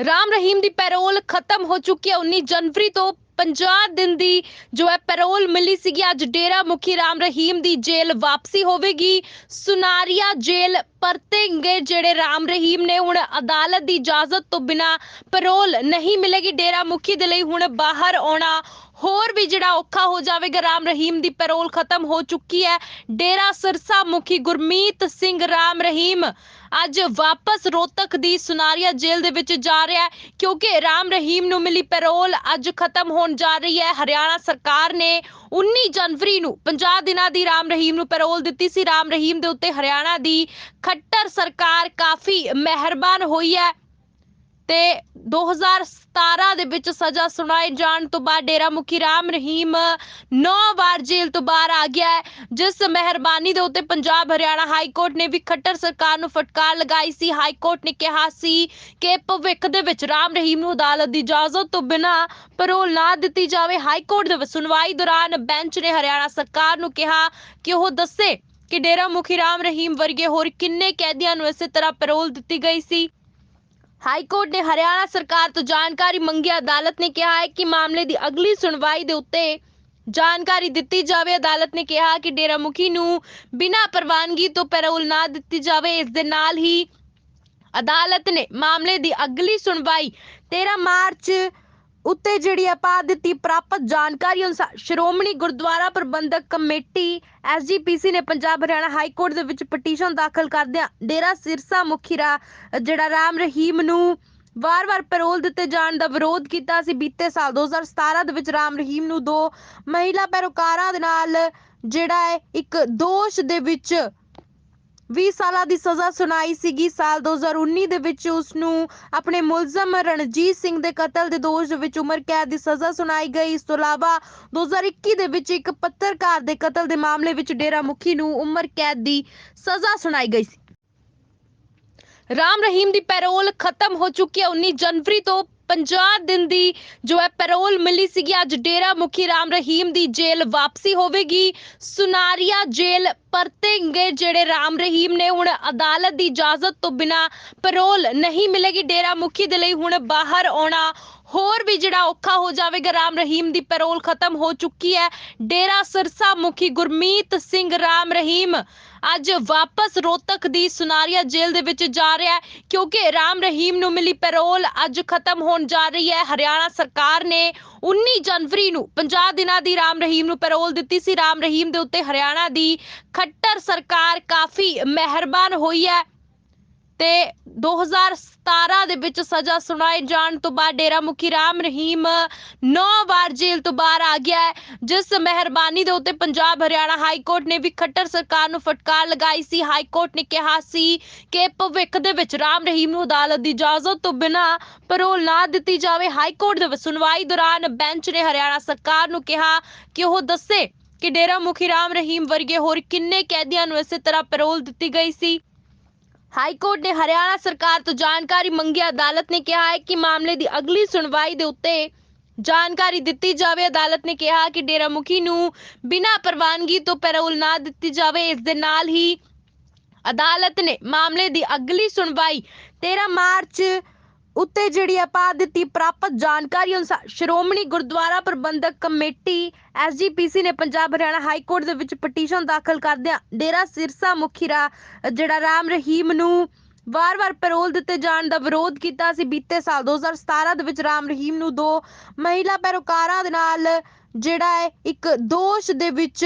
ਰਾਮ ਰਹੀਮ ਦੀ ਪੈਰੋਲ ਖਤਮ ਹੋ ਚੁੱਕੀ ਹੈ। 19 ਜਨਵਰੀ ਤੋਂ 50 ਦਿਨ ਦੀ ਜੋ ਹੈ ਪੈਰੋਲ ਮਿਲੀ ਸੀਗੀ। ਅੱਜ ਡੇਰਾ ਮੁਖੀ ਰਾਮ ਰਹੀਮ ਦੀ ਜੇਲ੍ਹ ਵਾਪਸੀ ਹੋਵੇਗੀ। ਸੁਨਾਰੀਆ ਜੇਲ੍ਹ ਪਰਤੇਂਗੇ ਜਿਹੜੇ ਰਾਮ ਰਹੀਮ ਨੇ। ਹੁਣ ਅਦਾਲਤ ਦੀ ਇਜਾਜ਼ਤ ਤੋਂ ਬਿਨਾ ਪੈਰੋਲ ਨਹੀਂ ਮਿਲੇਗੀ। ਡੇਰਾ ਮੁਖੀ ਦੇ ਲਈ ਹੁਣ ਬਾਹਰ ਆਉਣਾ ਹੋਰ ਵੀ ਜਿਹੜਾ ਔਖਾ ਹੋ ਜਾਵੇਗਾ। ਰਾਮ ਰਹੀਮ ਦੀ ਪੈਰੋਲ ਖਤਮ ਹੋ ਚੁੱਕੀ ਹੈ। ਡੇਰਾ ਸਿਰਸਾ ਮੁਖੀ ਗੁਰਮੀਤ ਸਿੰਘ ਰਾਮ ਰਹੀਮ ਅੱਜ ਵਾਪਸ ਰੋਤਕ ਦੀ ਸੁਨਾਰੀਆ ਜੇਲ੍ਹ ਦੇ ਵਿੱਚ ਜਾ ਰਿਹਾ ਹੈ, ਕਿਉਂਕਿ ਰਾਮ ਰਹੀਮ ਨੂੰ ਮਿਲੀ ਪੈਰੋਲ ਅੱਜ ਖਤਮ ਹੋਣ ਜਾ ਰਹੀ ਹੈ। ਹਰਿਆਣਾ ਸਰਕਾਰ ਨੇ 19 ਜਨਵਰੀ ਨੂੰ 50 ਦਿਨਾਂ ਦੀ ਰਾਮ ਰਹੀਮ ਨੂੰ ਪੈਰੋਲ ਦਿੱਤੀ ਸੀ। ਰਾਮ ਰਹੀਮ ਦੇ ਉੱਤੇ ਹਰਿਆਣਾ ਦੀ ਖੱਟਰ ਸਰਕਾਰ ਕਾਫੀ ਮਿਹਰਬਾਨ ਹੋਈ ਹੈ। ਤੇ 2017 ਦੇ ਵਿੱਚ ਸਜ਼ਾ ਸੁਣਾਏ ਜਾਣ ਤੋਂ ਬਾਅਦ ਡੇਰਾ ਮੁਖੀ ਰਾਮ ਰਹੀਮ 9 ਵਾਰ ਜੇਲ੍ਹ ਤੋਂ ਬਾਹਰ ਆ ਗਿਆ ਹੈ, ਜਿਸ ਮਿਹਰਬਾਨੀ ਦੇ ਉੱਤੇ ਪੰਜਾਬ ਹਰਿਆਣਾ ਹਾਈ ਕੋਰਟ ਨੇ ਵੀ ਖੱਟਰ ਸਰਕਾਰ ਨੂੰ ਫਟਕਾਰ ਲਗਾਈ ਸੀ। ਹਾਈ ਕੋਰਟ ਨੇ ਕਿਹਾ ਸੀ ਕਿ ਭਵਿੱਖ ਦੇ ਵਿੱਚ ਰਾਮ ਰਹੀਮ ਨੂੰ ਅਦਾਲਤ ਦੀ ਇਜਾਜ਼ਤ ਤੋਂ ਬਿਨਾ ਪੈਰੋਲ ਨਾ ਦਿੱਤੀ ਜਾਵੇ। ਹਾਈ ਕੋਰਟ ਦੇ ਸੁਣਵਾਈ ਦੌਰਾਨ ਬੈਂਚ ਨੇ ਹਰਿਆਣਾ ਸਰਕਾਰ ਨੂੰ ਕਿਹਾ ਕਿ ਉਹ ਦੱਸੇ ਕਿ ਡੇਰਾ ਮੁਖੀ ਰਾਮ ਰਹੀਮ ਵਰਗੇ ਹੋਰ ਕਿੰਨੇ ਕੈਦੀਆਂ ਨੂੰ ਇਸੇ ਤਰ੍ਹਾਂ ਪੈਰੋਲ ਦਿੱਤੀ ਗਈ ਸੀ। ਹਾਈ ਨੇ ਹਰਿਆਣਾ ਸਰਕਾਰ ਤੋਂ ਜਾਣਕਾਰੀ ਮੰਗੀ, ਅਦਾਲਤ ਨੇ ਕਿਹਾ ਹੈ ਕਿ ਮਾਮਲੇ ਦੀ ਅਗਲੀ ਸੁਣਵਾਈ ਦੇ ਉੱਤੇ ਜਾਣਕਾਰੀ ਦਿੱਤੀ ਜਾਵੇ। ਅਦਾਲਤ ਨੇ ਕਿਹਾ ਕਿ ਡੇਰਾ ਮੁਖੀ ਨੂੰ ਬਿਨਾਂ ਪ੍ਰਵਾਨਗੀ ਤੋਂ ਪੈਰੋਲ ਨਾ ਦਿੱਤੀ ਜਾਵੇ। ਇਸ ਦੇ ਨਾਲ ਹੀ ਅਦਾਲਤ ਨੇ ਮਾਮਲੇ ਦੀ ਅਗਲੀ ਸੁਣਵਾਈ 13 ਮਾਰਚ ਉੱਤੇ ਜਿਹੜੀ ਆ ਪਾ ਦਿੱਤੀ ਪ੍ਰਾਪਤ ਜਾਣਕਾਰੀ ਅਨੁਸਾਰ ਸ਼੍ਰੋਮਣੀ ਗੁਰਦੁਆਰਾ ਪ੍ਰਬੰਧਕ ਕਮੇਟੀ ਐਸਜੀਪੀਸੀ ਨੇ ਪੰਜਾਬ ਹਰਿਆਣਾ ਹਾਈ ਕੋਰਟ ਦੇ ਵਿੱਚ ਪਟੀਸ਼ਨ ਦਾਖਲ ਕਰਦਿਆਂ ਡੇਰਾ ਸਿਰਸਾ ਮੁਖੀ ਰਾ, ਜਿਹੜਾ ਰਾਮ ਰਹੀਮ ਨੂੰ ਵਾਰ-ਵਾਰ ਪੈਰੋਲ ਦਿੱਤੇ ਜਾਣ ਦਾ ਵਿਰੋਧ ਕੀਤਾ ਸੀ। ਬੀਤੇ ਸਾਲ 2017 ਦੇ ਵਿੱਚ ਰਾਮ ਰਹੀਮ ਨੂੰ ਦੋ ਮਹਿਲਾ ਪੈਰੋਕਾਰਾਂ ਦੇ ਨਾਲ ਜਿਹੜਾ ਹੈ ਇੱਕ ਦੋਸ਼ ਦੇ ਵਿੱਚ 20 ਸਾਲਾਂ ਦੀ ਸਜ਼ਾ ਸੁਣਾਈ ਸੀਗੀ। ਸਾਲ 2019 ਦੇ ਵਿੱਚ ਉਸ ਨੂੰ ਆਪਣੇ ਮੁਲਜ਼ਮ ਰਣਜੀਤ ਸਿੰਘ ਦੇ ਕਤਲ ਦੇ ਦੋਸ਼ ਦੇ ਵਿੱਚ ਉਮਰ ਕੈਦ ਦੀ ਸਜ਼ਾ ਸੁਣਾਈ ਗਈ। ਇਸ ਤੋਂ ਇਲਾਵਾ 2021 ਦੇ ਵਿੱਚ ਇੱਕ ਪੱਤਰਕਾਰ ਦੇ ਕਤਲ ਦੇ ਮਾਮਲੇ ਵਿੱਚ ਡੇਰਾ ਮੁਖੀ ਨੂੰ ਉਮਰ ਕੈਦ ਦੀ ਸਜ਼ਾ ਸੁਣਾਈ ਗਈ ਸੀ। ਰਾਮ ਰਹੀਮ ਦੀ ਪੈਰੋਲ ਖਤਮ ਹੋ ਚੁੱਕੀ ਹੈ। 19 ਜਨਵਰੀ ਤੋਂ 50 ਦਿਨ ਦੀ ਜੋ ਹੈ ਪੈਰੋਲ ਮਿਲੀ ਸੀਗੀ, ਅੱਜ ਡੇਰਾ ਮੁਖੀ ਰਾਮ ਰਹੀਮ ਦੀ ਜੇਲ੍ਹ ਵਾਪਸੀ ਹੋਵੇਗੀ। ਸੁਨਾਰੀਆ ਜੇਲ੍ਹ ਪਰਤੇਂਗੇ ਜਿਹੜੇ ਰਾਮ ਰਹੀਮ ਨੇ। ਹੁਣ ਅਦਾਲਤ ਦੀ ਇਜਾਜ਼ਤ ਤੋਂ ਬਿਨਾ ਪੈਰੋਲ ਨਹੀਂ ਮਿਲੇਗੀ। ਡੇਰਾ ਮੁਖੀ ਦੇ ਲਈ ਹੁਣ ਬਾਹਰ ਆਉਣਾ ਹੋਰ ਵੀ ਜਿਹੜਾ ਔਖਾ ਹੋ ਜਾਵੇਗਾ, ਰਾਮ ਰਹੀਮ ਦੀ ਪੈਰੋਲ ਖਤਮ ਹੋ ਚੁੱਕੀ ਹੈ। ਡੇਰਾ ਸਿਰਸਾ ਮੁਖੀ ਗੁਰਮੀਤ ਸਿੰਘ ਰਾਮ ਰਹੀਮ ਅੱਜ ਵਾਪਸ ਰੋਹਤਕ ਦੀ ਸੁਨਾਰੀਆ ਜੇਲ੍ਹ ਦੇ ਵਿੱਚ ਜਾ ਰਿਹਾ ਹੈ, ਕਿਉਂਕਿ ਰਾਮ ਰਹੀਮ ਨੂੰ ਮਿਲੀ ਪੈਰੋਲ ਅੱਜ ਖਤਮ ਹੋਣ ਜਾ ਰਹੀ ਹੈ। ਹਰਿਆਣਾ ਸਰਕਾਰ ਨੇ 19 ਜਨਵਰੀ ਨੂੰ 50 ਦਿਨਾਂ ਦੀ ਰਾਮ ਰਹੀਮ ਨੂੰ ਪੈਰੋਲ ਦਿੱਤੀ ਸੀ। ਰਾਮ ਰਹੀਮ ਦੇ ਉੱਤੇ ਹਰਿਆਣਾ ਦੀ ਖੱਟਰ ਸਰਕਾਰ ਕਾਫੀ ਮਿਹਰਬਾਨ ਹੋਈ ਹੈ। ਤੇ 2017 ਦੇ ਵਿੱਚ ਸਜ਼ਾ ਸੁਣਾਏ ਜਾਣ ਤੋਂ ਬਾਅਦ ਡੇਰਾ ਮੁਖੀ ਰਾਮ ਰਹੀਮ 9 ਵਾਰ ਜੇਲ੍ਹ ਤੋਂ ਬਾਹਰ ਆ ਗਿਆ ਹੈ, ਜਿਸ ਮਿਹਰਬਾਨੀ ਦੇ ਉੱਤੇ ਪੰਜਾਬ ਹਰਿਆਣਾ ਹਾਈ ਕੋਰਟ ਨੇ ਵੀ ਖੱਟਰ ਸਰਕਾਰ ਨੂੰ ਫਟਕਾਰ ਲਗਾਈ ਸੀ। ਹਾਈ ਕੋਰਟ ਨੇ ਕਿਹਾ ਸੀ ਕਿ ਭਵਿੱਖ ਦੇ ਵਿੱਚ ਰਾਮ ਰਹੀਮ ਨੂੰ ਅਦਾਲਤ ਦੀ ਇਜਾਜ਼ਤ ਤੋਂ ਬਿਨਾ ਪੈਰੋਲ ਨਾ ਦਿੱਤੀ ਜਾਵੇ। ਹਾਈ ਕੋਰਟ ਦੇ ਸੁਣਵਾਈ ਦੌਰਾਨ ਬੈਂਚ ਨੇ ਹਰਿਆਣਾ ਸਰਕਾਰ ਨੂੰ ਕਿਹਾ ਕਿ ਉਹ ਦੱਸੇ ਕਿ ਡੇਰਾ ਮੁਖੀ ਰਾਮ ਰਹੀਮ ਵਰਗੇ ਹੋਰ ਕਿੰਨੇ ਕੈਦੀਆਂ ਨੂੰ ਇਸੇ ਤਰ੍ਹਾਂ ਪੈਰੋਲ ਦਿੱਤੀ ਗਈ ਸੀ। ਹਾਈ ਨੇ ਹਰਿਆਣਾ ਸਰਕਾਰ ਤੋਂ ਜਾਣਕਾਰੀ ਮੰਗੀ, ਅਦਾਲਤ ਨੇ ਕਿਹਾ ਹੈ ਕਿ ਮਾਮਲੇ ਦੀ ਅਗਲੀ ਸੁਣਵਾਈ ਦੇ ਉੱਤੇ ਜਾਣਕਾਰੀ ਦਿੱਤੀ ਜਾਵੇ। ਅਦਾਲਤ ਨੇ ਕਿਹਾ ਕਿ ਡੇਰਾ ਮੁਖੀ ਨੂੰ ਬਿਨਾਂ ਪ੍ਰਵਾਨਗੀ ਤੋਂ ਪੈਰੋਲ ਨਾ ਦਿੱਤੀ ਜਾਵੇ। ਇਸ ਦੇ ਨਾਲ ਹੀ ਅਦਾਲਤ ਨੇ ਮਾਮਲੇ ਦੀ ਅਗਲੀ ਸੁਣਵਾਈ 13 ਮਾਰਚ ਉੱਤੇ ਜਿਹੜੀ ਆ ਦਿੱਤੀ ਪ੍ਰਾਪਤ ਜਾਣਕਾਰੀ ਅਨੁਸਾਰ ਸ਼੍ਰੋਮਣੀ ਗੁਰਦੁਆਰਾ ਪ੍ਰਬੰਧਕ ਕਮੇਟੀ ਐਸਜੀਪੀਸੀ ਨੇ ਪੰਜਾਬ ਹਰਿਆਣਾ ਹਾਈ ਕੋਰਟ ਦੇ ਵਿੱਚ ਪਟੀਸ਼ਨ ਦਾਖਲ ਕਰਦਿਆਂ ਡੇਰਾ ਸਿਰਸਾ ਮੁਖੀ ਰਾ, ਜਿਹੜਾ ਰਾਮ ਰਹੀਮ ਨੂੰ ਵਾਰ-ਵਾਰ ਪੈਰੋਲ ਦਿੱਤੇ ਜਾਣ ਦਾ ਵਿਰੋਧ ਕੀਤਾ ਸੀ। ਬੀਤੇ ਸਾਲ 2017 ਦੇ ਵਿੱਚ ਰਾਮ ਰਹੀਮ ਨੂੰ ਦੋ ਮਹਿਲਾ ਪੈਰੋਕਾਰਾਂ ਦੇ ਨਾਲ ਜਿਹੜਾ ਹੈ ਇੱਕ ਦੋਸ਼ ਦੇ ਵਿੱਚ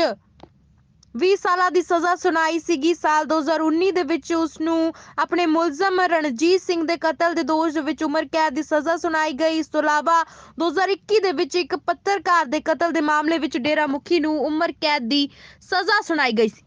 20 ਸਾਲਾਂ ਦੀ ਸਜ਼ਾ ਸੁਣਾਈ ਸੀਗੀ। ਸਾਲ 2019 ਦੇ ਵਿੱਚ ਉਸ ਨੂੰ ਆਪਣੇ ਮੁਲਜ਼ਮ ਰਣਜੀਤ ਸਿੰਘ ਦੇ ਕਤਲ ਦੇ ਦੋਸ਼ ਦੇ ਵਿੱਚ ਉਮਰ ਕੈਦ ਦੀ ਸਜ਼ਾ ਸੁਣਾਈ ਗਈ। ਇਸ ਤੋਂ ਇਲਾਵਾ 2021 ਦੇ ਵਿੱਚ ਇੱਕ ਪੱਤਰਕਾਰ ਦੇ ਕਤਲ ਦੇ ਮਾਮਲੇ ਵਿੱਚ ਡੇਰਾ ਮੁਖੀ ਨੂੰ ਉਮਰ ਕੈਦ ਦੀ ਸਜ਼ਾ ਸੁਣਾਈ ਗਈ ਸੀ।